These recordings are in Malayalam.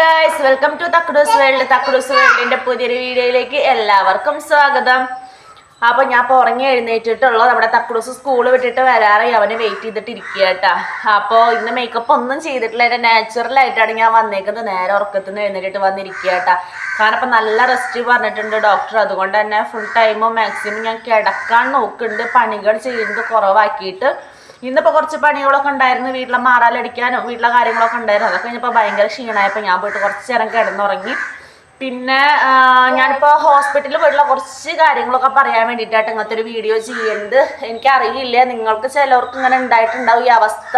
Guys welcome to Thakkudus world Thakkudus വേൾഡിന്റെ പുതിയൊരു വീഡിയോയിലേക്ക് എല്ലാവർക്കും സ്വാഗതം. അപ്പൊ ഞാൻ ഇപ്പോൾ ഉറങ്ങി എഴുന്നേറ്റിട്ടുള്ളൂ. നമ്മുടെ തക്കുഡൂസ് സ്കൂൾ വിട്ടിട്ട് വരാറായി. അവനെ വെയിറ്റ് ചെയ്തിട്ട് ഇരിക്കുക കേട്ടാ അപ്പോൾ ഇന്ന് മേക്കപ്പ് ഒന്നും ചെയ്തിട്ടില്ല. എന്റെ നാച്ചുറൽ ആയിട്ടാണ് ഞാൻ വന്നേക്കുന്നത്. നേരെ ഉറക്കത്തിൽ നിന്ന് എഴുന്നേറ്റിട്ട് വന്നിരിക്കുക കേട്ടാ കാരണം ഇപ്പം നല്ല റെസ്റ്റ് പറഞ്ഞിട്ടുണ്ട് ഡോക്ടർ അതുകൊണ്ട് തന്നെ ഫുൾ ടൈമും മാക്സിമം ഞാൻ കിടക്കാൻ നോക്കുന്നുണ്ട്. പണികൾ ചെയ്യുന്നത് കുറവാക്കിയിട്ട് ഇന്നിപ്പോൾ കുറച്ച് പണികളൊക്കെ ഉണ്ടായിരുന്നു. വീട്ടിലെ മാറാലടിക്കാനും വീട്ടിലെ കാര്യങ്ങളൊക്കെ ഉണ്ടായിരുന്നു. അതൊക്കെ കഴിഞ്ഞപ്പോൾ ഭയങ്കര ക്ഷീണമായപ്പോൾ ഞാൻ പോയിട്ട് കുറച്ച് നേരം കിടന്നുറങ്ങി. പിന്നെ ഞാനിപ്പോൾ ഹോസ്പിറ്റലിൽ പോയിട്ടുള്ള കുറച്ച് കാര്യങ്ങളൊക്കെ പറയാൻ വേണ്ടിയിട്ടായിട്ട് ഇങ്ങനത്തെ ഒരു വീഡിയോ ചെയ്യുന്നത് എനിക്കറിയില്ല നിങ്ങൾക്ക് ചിലവർക്ക് ഇങ്ങനെ ഉണ്ടായിട്ടുണ്ടാവും ഈ അവസ്ഥ.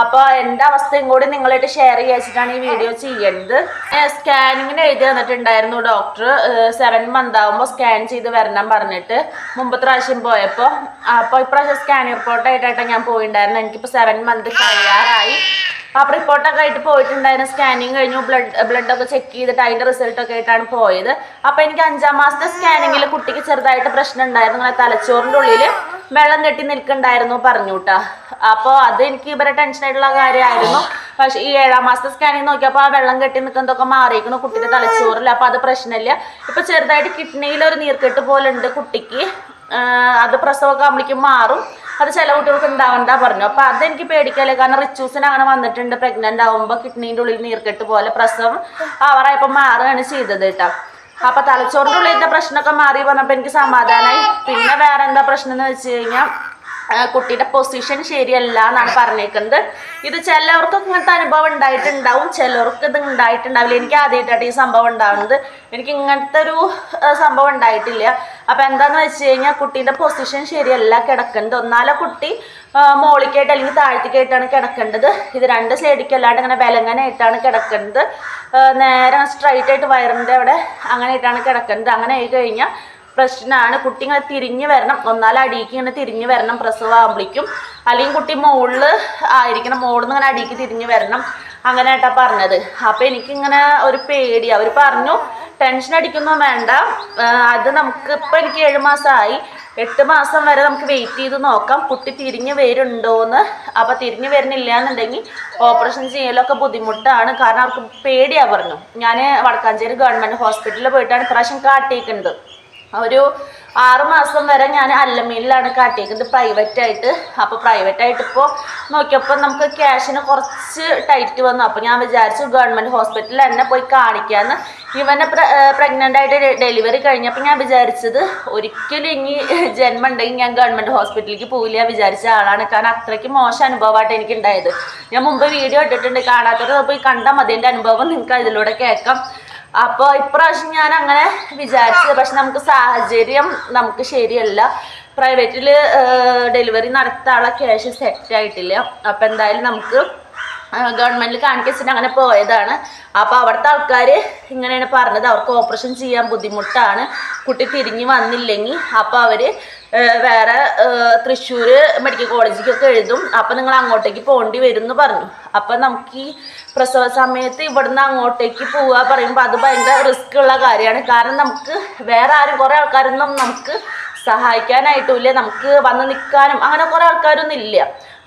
അപ്പോൾ എന്റെ അവസ്ഥയും കൂടി നിങ്ങളായിട്ട് ഷെയർ ചെയ്യാച്ചിട്ടാണ് ഈ വീഡിയോ ചെയ്യുന്നത് സ്കാനിങ്ങിന് എഴുതി തന്നിട്ടുണ്ടായിരുന്നു ഡോക്ടർ സെവൻ മന്ത് ആകുമ്പോൾ സ്കാൻ ചെയ്ത് വരണം പറഞ്ഞിട്ട് മുമ്പത്തെ പ്രാവശ്യം പോയപ്പോൾ അപ്പോൾ ഇപ്രാവശ്യം സ്കാനിങ് റിപ്പോർട്ടായിട്ടാണ് ഞാൻ പോയിട്ടുണ്ടായിരുന്നു എനിക്കിപ്പോൾ സെവൻ മന്ത് കഴിയാറായി. അപ്പോൾ റിപ്പോർട്ടൊക്കെ ആയിട്ട് പോയിട്ടുണ്ടായിരുന്നു. സ്കാനിങ് കഴിഞ്ഞു. ബ്ലഡ് ബ്ലഡൊക്കെ ചെക്ക് ചെയ്തിട്ട് അതിന്റെ റിസൾട്ട് ഒക്കെ ആയിട്ടാണ് പോയത്. അപ്പോൾ എനിക്ക് അഞ്ചാം മാസത്തെ സ്കാനിങ്ങിൽ കുട്ടിക്ക് ചെറുതായിട്ട് പ്രശ്നം ഉണ്ടായിരുന്നു. തലച്ചോറിന്റെ ഉള്ളിൽ വെള്ളം കെട്ടി നിൽക്കണ്ടായിരുന്നു പറഞ്ഞു അപ്പൊ അത് എനിക്ക് ഇവരെ ടെൻഷനായിട്ടുള്ള കാര്യമായിരുന്നു. പക്ഷെ ഈ ഏഴാം മാസത്തെ സ്കാനിങ് നോക്കിയപ്പോൾ ആ വെള്ളം കെട്ടി നിൽക്കുന്നതൊക്കെ മാറിയിരിക്കുന്നു കുട്ടിയുടെ തലച്ചോറിൽ അപ്പോൾ അത് പ്രശ്നമില്ല. ഇപ്പോൾ ചെറുതായിട്ട് കിഡ്നിയിൽ ഒരു നീർക്കെട്ട് പോലെ ഉണ്ട് കുട്ടിക്ക് അത് പ്രസവമൊക്കെ ആകുമ്പോഴേക്കും മാറും. അത് ചില കുട്ടികൾക്ക് ഉണ്ടാവണ്ട പറഞ്ഞു. അപ്പോൾ അതെനിക്ക് പേടിക്കല്ലേ കാരണം റിച്ചൂസിന് അങ്ങനെ വന്നിട്ടുണ്ട്. പ്രഗ്നന്റ് ആകുമ്പോൾ കിഡ്നീന്റെ ഉള്ളിൽ നീർക്കെട്ട് പോലെ പ്രസവം അവറായപ്പോ മാറുകയാണ് ചെയ്തത് കേട്ടോ. അപ്പൊ തലച്ചോറിന്റെ ഉള്ളിലത്തെ പ്രശ്നമൊക്കെ മാറി പറഞ്ഞപ്പോൾ എനിക്ക് സമാധാനമായി പിന്നെ വേറെ എന്താ പ്രശ്നം എന്ന് വെച്ച് കഴിഞ്ഞാൽ കുട്ടിയുടെ പൊസിഷൻ ശരിയല്ല എന്നാണ് പറഞ്ഞേക്കുന്നത്. ഇത് ചിലർക്കൊക്കെ ഇങ്ങനത്തെ അനുഭവം ഉണ്ടായിട്ടുണ്ടാവും. ചിലർക്ക് ഇത് ഉണ്ടായിട്ടുണ്ടാവില്ല. എനിക്ക് ആദ്യമായിട്ടാണ് ഈ സംഭവം ഉണ്ടാവുന്നത്. എനിക്ക് ഇങ്ങനത്തെ ഒരു സംഭവം ഉണ്ടായിട്ടില്ല. അപ്പം എന്താന്ന് വെച്ച് കഴിഞ്ഞാൽ കുട്ടീന്റെ പൊസിഷൻ ശരിയല്ല കിടക്കുന്നത്. ഒന്നാലെ കുട്ടി മോളിക്കായിട്ട് അല്ലെങ്കിൽ താഴ്ത്തിക്കായിട്ടാണ് കിടക്കേണ്ടത്. ഇത് രണ്ട് സൈഡിക്കല്ലാണ്ട് ഇങ്ങനെ ബലങ്ങനായിട്ടാണ് കിടക്കുന്നത് നേരെ സ്ട്രൈറ്റ് ആയിട്ട് വയറിന്റെ അവിടെ അങ്ങനെയായിട്ടാണ് കിടക്കുന്നത് അങ്ങനെ ആയി കഴിഞ്ഞാൽ പ്രശ്നമാണ് കുട്ടി ഇങ്ങനെ തിരിഞ്ഞു വരണം. ഒന്നാലും അടിയിക്ക് ഇങ്ങനെ തിരിഞ്ഞു വരണം പ്രസവമാകുമ്പോഴേക്കും അല്ലെങ്കിൽ കുട്ടി മുകളിൽ ആയിരിക്കണം. മുകളിൽ നിന്ന് ഇങ്ങനെ തിരിഞ്ഞു വരണം. അങ്ങനെ ആയിട്ടാ പറഞ്ഞത്. അപ്പം എനിക്കിങ്ങനെ ഒരു പേടി. അവർ പറഞ്ഞു ടെൻഷൻ അടിക്കൊന്നും വേണ്ട. അത് നമുക്ക് ഇപ്പം എനിക്ക് ഏഴ് മാസമായി എട്ട് മാസം വരെ നമുക്ക് വെയിറ്റ് ചെയ്ത് നോക്കാം. കുട്ടി തിരിഞ്ഞ് വരുന്നുണ്ടോയെന്ന് അപ്പോൾ തിരിഞ്ഞു വരുന്നില്ല എന്നുണ്ടെങ്കിൽ ഓപ്പറേഷൻ ചെയ്യലൊക്കെ ബുദ്ധിമുട്ടാണ്. കാരണം അവർക്ക് പേടിയാ പറഞ്ഞു. ഞാൻ വടക്കാഞ്ചേരി ഗവൺമെന്റ് ഹോസ്പിറ്റലിൽ പോയിട്ടാണ് ഇപ്രാവശ്യം കാട്ടിയേക്കുന്നത്. ഒരു ആറുമാസം വരെ ഞാൻ അല്ലമീനിലാണ് കാട്ടിയേക്കുന്നത്. പ്രൈവറ്റ് ആയിട്ട്. അപ്പോൾ പ്രൈവറ്റ് ആയിട്ട് ഇപ്പോൾ നോക്കിയപ്പോൾ നമുക്ക് ക്യാഷിന് കുറച്ച് ടൈറ്റ് വന്നു. അപ്പോൾ ഞാൻ വിചാരിച്ചു ഗവൺമെന്റ് ഹോസ്പിറ്റലിൽ തന്നെ പോയി കാണിക്കാമെന്ന് ഇവനെ പ്രഗ്നന്റ് ആയിട്ട് ഡെലിവറി കഴിഞ്ഞപ്പോൾ ഞാൻ വിചാരിച്ചത് ഒരിക്കലും ഇനി ജന്മം ഉണ്ടെങ്കിൽ ഞാൻ ഗവൺമെന്റ് ഹോസ്പിറ്റലിലേക്ക് പോവില്ല വിചാരിച്ച ആളാണ്. കാരണം അത്രയ്ക്ക് മോശം അനുഭവമായിട്ട് എനിക്കുണ്ടായത്. ഞാൻ മുമ്പ് വീഡിയോ ഇട്ടിട്ടുണ്ട്. കാണാത്തവർ പോയി കണ്ടാൽ മതി. എന്റെ അനുഭവം നിങ്ങൾക്ക് അതിലൂടെ കേൾക്കാം. അപ്പോൾ ഇപ്രാവശ്യം ഞാൻ അങ്ങനെ വിചാരിച്ചത് പക്ഷെ നമുക്ക് സാഹചര്യം നമുക്ക് ശരിയല്ല. പ്രൈവറ്റിൽ ഡെലിവറി നടത്താനുള്ള ക്യാഷ് സെറ്റ് ആയിട്ടില്ല. അപ്പോൾ എന്തായാലും നമുക്ക് ഗവൺമെന്റിൽ കാണിക്കുന്ന അങ്ങനെ പോയതാണ്. അപ്പോൾ അവിടുത്തെ ആൾക്കാർ ഇങ്ങനെയാണ് പറഞ്ഞത്. അവർക്ക് ഓപ്പറേഷൻ ചെയ്യാൻ ബുദ്ധിമുട്ടാണ്. കുട്ടി തിരിഞ്ഞു വന്നില്ലെങ്കിൽ അപ്പോൾ അവർ വേറെ തൃശ്ശൂർ മെഡിക്കൽ കോളേജിലേക്കൊക്കെ എഴുതും. അപ്പോൾ നിങ്ങൾ അങ്ങോട്ടേക്ക് പോകേണ്ടി വരും എന്ന് പറഞ്ഞു. അപ്പോൾ നമുക്ക് ഈ പ്രസവ സമയത്ത് ഇവിടുന്ന് അങ്ങോട്ടേക്ക് പോവുക പറയുമ്പോൾ അത് ഭയങ്കര റിസ്ക് ഉള്ള കാര്യമാണ്. കാരണം നമുക്ക് വേറെ ആരും കുറേ ആൾക്കാരൊന്നും നമുക്ക് സഹായിക്കാനായിട്ടുമില്ല നമുക്ക് വന്ന് നിൽക്കാനും അങ്ങനെ കുറേ ആൾക്കാരൊന്നും ഇല്ല.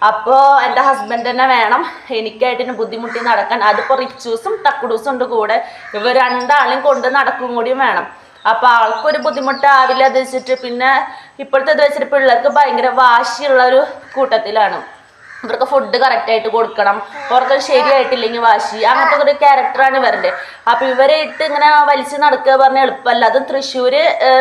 അപ്പോൾ എന്റെ ഹസ്ബൻഡ് തന്നെ വേണം എനിക്കായിട്ട് ബുദ്ധിമുട്ടി നടക്കാൻ. അതിപ്പോൾ റിച്ചൂസും ടക്കുഡൂസും ഉണ്ട് കൂടെ. ഇവർ രണ്ടാളും കൊണ്ട് നടക്കും കൂടിയും വേണം. അപ്പോൾ ആൾക്കൊരു ബുദ്ധിമുട്ടാവില്ല അത് വെച്ചിട്ട് പിന്നെ ഇപ്പോഴത്തെ ഇത് വെച്ചിട്ട് പിള്ളേർക്ക് ഭയങ്കര വാശിയുള്ള ഒരു കൂട്ടത്തിലാണ്. ഇവർക്ക് ഫുഡ് കറക്റ്റായിട്ട് കൊടുക്കണം. അവർക്ക് ശരിയായിട്ടില്ലെങ്കിൽ വാശി. അങ്ങനത്തെ ഒരു ക്യാരക്ടറാണ് ഇവരുടെ. ഇവരെ ഇട്ട് ഇങ്ങനെ വലിച്ച് നടക്കുക പറഞ്ഞാൽ എളുപ്പമല്ല. അതും തൃശ്ശൂർ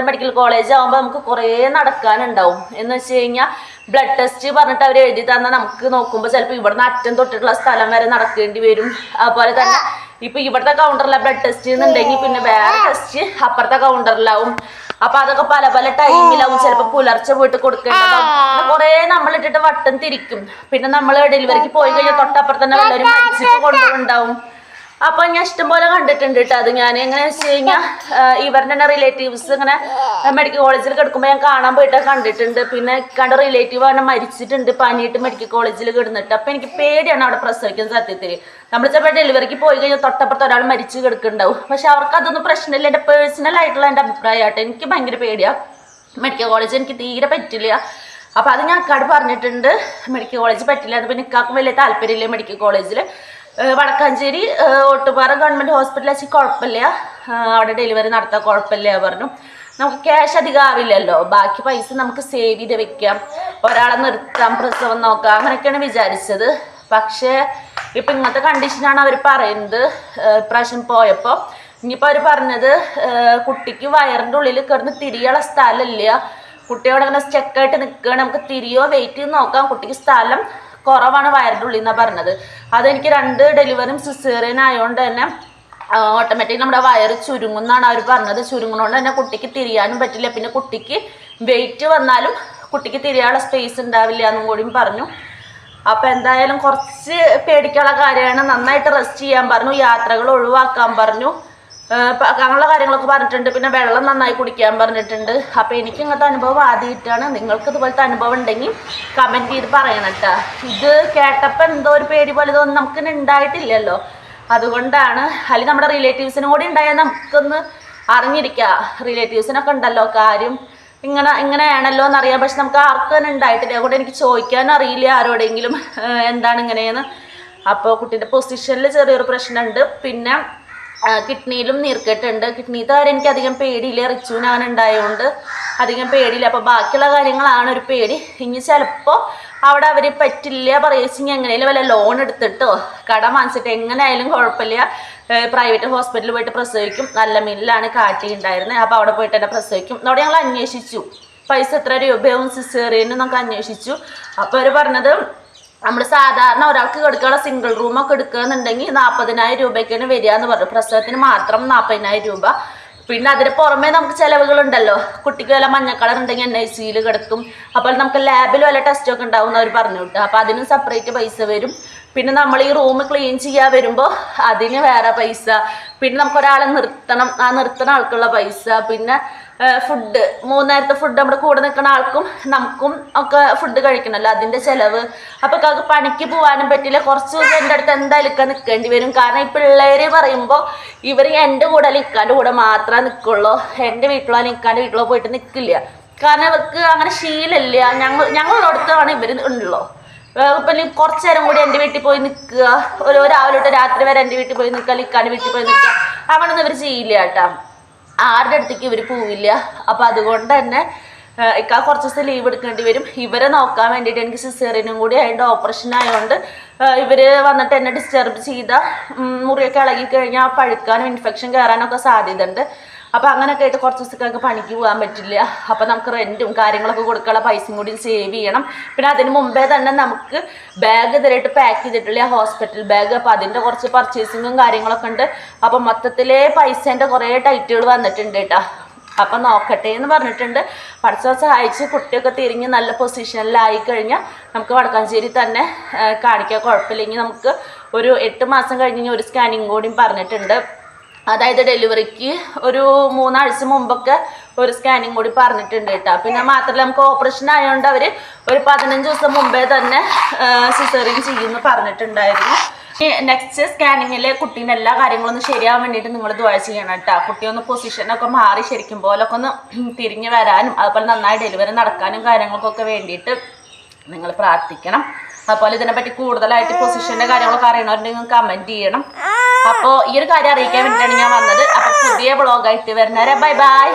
മെഡിക്കൽ കോളേജ് ആകുമ്പോൾ നമുക്ക് കുറേ നടക്കാനുണ്ടാവും. എന്ന് വെച്ച് കഴിഞ്ഞാൽ ബ്ലഡ് ടെസ്റ്റ് പറഞ്ഞിട്ട് അവർ എഴുതി തന്നാൽ നമുക്ക് നോക്കുമ്പോൾ ചിലപ്പോൾ ഇവിടുന്ന് അറ്റം തൊട്ടിട്ടുള്ള സ്ഥലം വരെ നടക്കേണ്ടി വരും. അതുപോലെ തന്നെ ഇപ്പൊ ഇവിടുത്തെ കൗണ്ടറിലെ ബ്ലഡ് ടെസ്റ്റ് എന്നുണ്ടെങ്കിൽ പിന്നെ വേറെ ടെസ്റ്റ് അപ്പുറത്തെ കൗണ്ടറിലാവും അപ്പൊ അതൊക്കെ പല പല ടൈമിലാവും. ചിലപ്പോ പുലർച്ചെ പോയിട്ട് കൊടുക്കേണ്ടതാവും. കൊറേ നമ്മളിട്ടിട്ട് വട്ടം തിരിക്കും. പിന്നെ നമ്മൾ ഡെലിവറിക്ക് പോയി കഴിഞ്ഞാൽ തൊട്ടപ്പുറത്ത് തന്നെ വല്ലവരും മരിച്ചിട്ട് കൊണ്ടുപോകുണ്ടാവും അപ്പൊ ഞാൻ ഇഷ്ടംപോലെ കണ്ടിട്ടുണ്ട് കേട്ടോ അത് ഞാൻ എങ്ങനെ വെച്ച് കഴിഞ്ഞാൽ ഇവരുടെ തന്നെ റിലേറ്റീവ്സ് ഇങ്ങനെ മെഡിക്കൽ കോളേജിൽ കിടക്കുമ്പോൾ ഞാൻ കാണാൻ പോയിട്ട് കണ്ടിട്ടുണ്ട്. പിന്നെ കണ്ട റിലേറ്റീവ് ആണ് മരിച്ചിട്ടുണ്ട്. പനിയിട്ട് മെഡിക്കൽ കോളേജിൽ കിടന്നിട്ട്. അപ്പൊ എനിക്ക് പേടിയാണ് അവിടെ പ്രസവിക്കുന്ന സത്യത്തിൽ നമ്മൾ ചിലപ്പോൾ ഡെലിവറിക്ക് പോയി കഴിഞ്ഞാൽ തൊട്ടപ്പുറത്ത് ഒരാൾ മരിച്ചു കിടക്കുന്നുണ്ടാവും. പക്ഷെ അവർക്ക് അതൊന്നും പ്രശ്നമില്ല. എന്റെ പേഴ്സണൽ ആയിട്ടുള്ള എന്റെ അഭിപ്രായമായിട്ട് എനിക്ക് ഭയങ്കര പേടിയാ. മെഡിക്കൽ കോളേജ് എനിക്ക് തീരെ പറ്റില്ല. അപ്പൊ അത് ഞാൻ അക്കാട് പറഞ്ഞിട്ടുണ്ട്. മെഡിക്കൽ കോളേജ് പറ്റില്ല. അത് പിന്നെ വലിയ താല്പര്യമില്ല മെഡിക്കൽ കോളേജിൽ വടക്കാഞ്ചേരി ഓട്ടുപാറ ഗവൺമെന്റ് ഹോസ്പിറ്റലിൽ വെച്ച് കുഴപ്പമില്ല അവിടെ ഡെലിവറി നടത്താൻ കുഴപ്പമില്ല പറഞ്ഞു. നമുക്ക് ക്യാഷ് അധികം ആവില്ലല്ലോ. ബാക്കി പൈസ നമുക്ക് സേവ് ചെയ്ത് വെക്കാം. ഒരാളെ നിർത്താം പ്രസവം നോക്കാം അങ്ങനെയൊക്കെയാണ് വിചാരിച്ചത്. പക്ഷേ ഇപ്പം ഇങ്ങനത്തെ കണ്ടീഷനാണ് അവർ പറയുന്നത്. ഇപ്രാവശ്യം പോയപ്പോൾ ഇനിയിപ്പോൾ അവർ പറഞ്ഞത് കുട്ടിക്ക് വയറിന്റെ ഉള്ളിൽ കിടന്ന് തിരിയുള്ള സ്ഥലമില്ല കുട്ടിയോടെ അങ്ങനെ സ്റ്റെക്കായിട്ട് നിൽക്കുകയാണ് നമുക്ക് തിരിയോ വെയിറ്റ് നോക്കാം. കുട്ടിക്ക് സ്ഥലം കുറവാണ് വയറിന്റെ ഉള്ളിൽ നിന്നാണ് പറഞ്ഞത്. അതെനിക്ക് രണ്ട് ഡെലിവറിയും സിസേറിയൻ ആയതുകൊണ്ട് തന്നെ ഓട്ടോമാറ്റിക് നമ്മുടെ വയറ് ചുരുങ്ങുന്നാണ് അവർ പറഞ്ഞത്. ചുരുങ്ങുന്നതുകൊണ്ട് തന്നെ കുട്ടിക്ക് തിരിയാനും പറ്റില്ല. പിന്നെ കുട്ടിക്ക് വെയിറ്റ് വന്നാലും കുട്ടിക്ക് തിരിയാനുള്ള സ്പേസ് ഉണ്ടാവില്ല എന്നും കൂടിയും പറഞ്ഞു. അപ്പോൾ എന്തായാലും കുറച്ച് പേടിക്കാനുള്ള കാര്യമാണ്. നന്നായിട്ട് റെസ്റ്റ് ചെയ്യാൻ പറഞ്ഞു. യാത്രകൾ ഒഴിവാക്കാൻ പറഞ്ഞു. അങ്ങനെയുള്ള കാര്യങ്ങളൊക്കെ പറഞ്ഞിട്ടുണ്ട്. പിന്നെ വെള്ളം നന്നായി കുടിക്കാൻ പറഞ്ഞിട്ടുണ്ട്. അപ്പോൾ എനിക്ക് ഇങ്ങനത്തെ അനുഭവം ആദ്യമായിട്ടാണ് നിങ്ങൾക്ക് ഇതുപോലത്തെ അനുഭവം ഉണ്ടെങ്കിൽ കമന്റ് ചെയ്ത് പറയണം കേട്ടോ ഇത് കേട്ടപ്പോൾ എന്തോ ഒരു പേടി പോലെ ഇതൊന്നും നമുക്ക് ഉണ്ടായിട്ടില്ലല്ലോ. അതുകൊണ്ടാണ് അല്ലെങ്കിൽ നമ്മുടെ റിലേറ്റീവ്സിനും കൂടി ഉണ്ടായാൽ നമുക്കൊന്ന് അറിഞ്ഞിരിക്കുക റിലേറ്റീവ്സിനൊക്കെ ഉണ്ടല്ലോ കാര്യം. ഇങ്ങനെ ഇങ്ങനെയാണല്ലോ എന്നറിയാം. പക്ഷെ നമുക്ക് ആർക്കും തന്നെ ഉണ്ടായിട്ടില്ല. അതുകൊണ്ട് എനിക്ക് ചോദിക്കാൻ അറിയില്ല ആരോടെങ്കിലും എന്താണ് ഇങ്ങനെയെന്ന്. അപ്പോൾ കുട്ടീന്റെ പൊസിഷനിൽ ചെറിയൊരു പ്രശ്നമുണ്ട്. പിന്നെ കിഡ്നിയിലും നീർക്കെട്ടുണ്ട്. കിഡ്നി കാര്യം എനിക്ക് അധികം പേടിയില്ല. റിച്ചുവിനാൻ ഉണ്ടായതുകൊണ്ട് അധികം പേടിയില്ല. അപ്പോൾ ബാക്കിയുള്ള കാര്യങ്ങളാണ് ഒരു പേടി. ഇനി ചിലപ്പോൾ അവിടെ അവർ പറ്റില്ല പറയുകയെങ്കിൽ എങ്ങനെയാലും വല്ല ലോൺ എടുത്തിട്ടോ കടം വാങ്ങിച്ചിട്ട് എങ്ങനെയായാലും കുഴപ്പമില്ല. പ്രൈവറ്റ് ഹോസ്പിറ്റലിൽ പോയിട്ട് പ്രസവിക്കും. നല്ല മില്ലാണ് കാറ്റി ഉണ്ടായിരുന്നത് അപ്പോൾ അവിടെ പോയിട്ട് തന്നെ പ്രസവിക്കും. അവിടെ ഞങ്ങൾ അന്വേഷിച്ചു. പൈസ എത്ര രൂപയാവും സിസേറിയനും നമുക്ക് അന്വേഷിച്ചു. അപ്പോൾ അവർ പറഞ്ഞത് നമ്മൾ സാധാരണ ഒരാൾക്ക് കൊടുക്കാനുള്ള സിംഗിൾ റൂമൊക്കെ എടുക്കുകയെന്നുണ്ടെങ്കിൽ നാൽപ്പതിനായിരം രൂപയ്ക്കാണ് വരിക എന്ന് പറഞ്ഞു. പ്രസവത്തിന് മാത്രം നാൽപ്പതിനായിരം രൂപ. പിന്നെ അതിന് പുറമേ നമുക്ക് ചിലവുകളുണ്ടല്ലോ. കുട്ടിക്ക് വല്ല മഞ്ഞക്കളർ ഉണ്ടെങ്കിൽ എൻ ഐ സിയിൽ കിടക്കും അപ്പോൾ നമുക്ക് ലാബിൽ വല്ല ടെസ്റ്റൊക്കെ ഉണ്ടാവും എന്ന് അവർ പറഞ്ഞു വിട്ടു. അപ്പോൾ അതിനും സെപ്പറേറ്റ് പൈസ വരും. പിന്നെ നമ്മൾ ഈ റൂം ക്ലീൻ ചെയ്യാൻ വരുമ്പോൾ അതിന് വേറെ പൈസ. പിന്നെ നമുക്ക് ഒരാളെ നിർത്തണം. ആ നിർത്തുന്ന ആൾക്കുള്ള പൈസ. പിന്നെ ഫുഡ് മൂന്നേരത്തെ ഫുഡ് നമ്മുടെ കൂടെ നിൽക്കുന്ന ആൾക്കും നമുക്കും ഒക്കെ ഫുഡ് കഴിക്കണമല്ലോ അതിന്റെ ചിലവ്. അപ്പോൾ കാക്ക് പണിക്ക് പോകാനും പറ്റില്ല. കുറച്ച് ദിവസം എന്റെ അടുത്ത് എന്തായാലും ഇക്കാൻ നിൽക്കേണ്ടി വരും. കാരണം ഈ പിള്ളേർ പറയുമ്പോൾ ഇവർ എന്റെ കൂടെ നിൽക്കാന്റെ കൂടെ മാത്രമേ നിൽക്കുള്ളൂ എന്റെ വീട്ടിലോ ഇക്കാന്റെ വീട്ടിലോ പോയിട്ട് നിൽക്കില്ല കാരണം ഇവർക്ക് അങ്ങനെ ശീലമില്ല. ഞങ്ങൾ ഞങ്ങളോടത്താണ് ഇവർ ഉണ്ടല്ലോ ഇപ്പം കുറച്ച് നേരം കൂടി എന്റെ വീട്ടിൽ പോയി നിൽക്കുക ഒരു രാവിലെ തൊട്ട് രാത്രി വരെ എന്റെ വീട്ടിൽ പോയി നിൽക്കുക ഇക്കാന്റെ വീട്ടിൽ പോയി നിൽക്കുക അങ്ങനൊന്നും ഇവർ ചെയ്യില്ല കേട്ടോ. ആരുടെ അടുത്തേക്ക് ഇവർ പോവില്ല. അപ്പം അതുകൊണ്ട് തന്നെ ഇക്ക കുറച്ച് ദിവസം ലീവ് എടുക്കേണ്ടി വരും. ഇവരെ നോക്കാൻ വേണ്ടിയിട്ട് എനിക്ക് സിസേറിയനും കൂടി അതിന്റെ ഓപ്പറേഷൻ ആയതുകൊണ്ട് ഇവർ വന്നിട്ട് എന്നെ ഡിസ്റ്റർബ് ചെയ്ത മുറിയൊക്കെ ഇളകി കഴിഞ്ഞാൽ പഴുക്കാനും ഇൻഫെക്ഷൻ കയറാനൊക്കെ സാധ്യത ഉണ്ട് അപ്പം അങ്ങനെയൊക്കെ ആയിട്ട് കുറച്ച് ദിവസത്തേക്ക് പണിക്ക് പോകാൻ പറ്റില്ല. അപ്പം നമുക്ക് റെന്റും കാര്യങ്ങളൊക്കെ കൊടുക്കാനുള്ള പൈസയും കൂടി സേവ് ചെയ്യണം. പിന്നെ അതിന് മുമ്പേ തന്നെ നമുക്ക് ബാഗ് ഇതിലായിട്ട് പാക്ക് ചെയ്തിട്ടില്ല. ഹോസ്പിറ്റൽ ബാഗ് അപ്പം അതിന്റെ കുറച്ച് പർച്ചേസിങ്ങും കാര്യങ്ങളൊക്കെ ഉണ്ട്. അപ്പം മൊത്തത്തിലേ പൈസേന്റെ കുറേ ടൈറ്റുകൾ വന്നിട്ടുണ്ട് കേട്ടോ അപ്പം നോക്കട്ടെ എന്ന് പറഞ്ഞിട്ടുണ്ട്. പഠിച്ച സഹായിച്ച് കുട്ടിയൊക്കെ തിരിഞ്ഞ് നല്ല പൊസിഷനിലായി കഴിഞ്ഞാൽ നമുക്ക് വടക്കാഞ്ചേരി തന്നെ കാണിക്കാൻ കുഴപ്പമില്ലെങ്കിൽ നമുക്ക് ഒരു എട്ട് മാസം കഴിഞ്ഞ് ഒരു സ്കാനിങ് കൂടിയും പറഞ്ഞിട്ടുണ്ട്. അതായത് ഡെലിവറിക്ക് ഒരു മൂന്നാഴ്ച മുമ്പൊക്കെ ഒരു സ്കാനിങ് കൂടി പറഞ്ഞിട്ടുണ്ട് കേട്ടോ. പിന്നെ മാത്രമല്ല നമുക്ക് ഓപ്പറേഷൻ ആയതുകൊണ്ട് അവർ ഒരു പതിനഞ്ച് ദിവസം മുമ്പേ തന്നെ സിസേറിയൻ ചെയ്യുമെന്ന് പറഞ്ഞിട്ടുണ്ടായിരുന്നു. നെക്സ്റ്റ് സ്കാനിങ്ങിൽ കുട്ടീന്റെ എല്ലാ കാര്യങ്ങളും ഒന്ന് ശരിയാവാൻ വേണ്ടിയിട്ട് നിങ്ങൾ ദ്വാ ചെയ്യണം കേട്ടോ. കുട്ടി ഒന്ന് പൊസിഷനൊക്കെ മാറി ശരിക്കും പോലൊക്കെ ഒന്ന് തിരിഞ്ഞു വരാനും അതുപോലെ നന്നായി ഡെലിവറി നടക്കാനും കാര്യങ്ങൾക്കൊക്കെ വേണ്ടിയിട്ട് നിങ്ങൾ പ്രാർത്ഥിക്കണം. അതുപോലെ ഇതിനെപ്പറ്റി കൂടുതലായിട്ട് പൊസിഷന്റെ കാര്യങ്ങളൊക്കെ അറിയണവരുണ്ടെങ്കിൽ കമന്റ് ചെയ്യണം. അപ്പോൾ ഈ ഒരു കാര്യം അറിയിക്കാൻ വേണ്ടിയിട്ടാണ് ഞാൻ വന്നത്. അപ്പൊ പുതിയ ബ്ലോഗായിട്ട് വരുന്നവരെ ബൈ ബൈ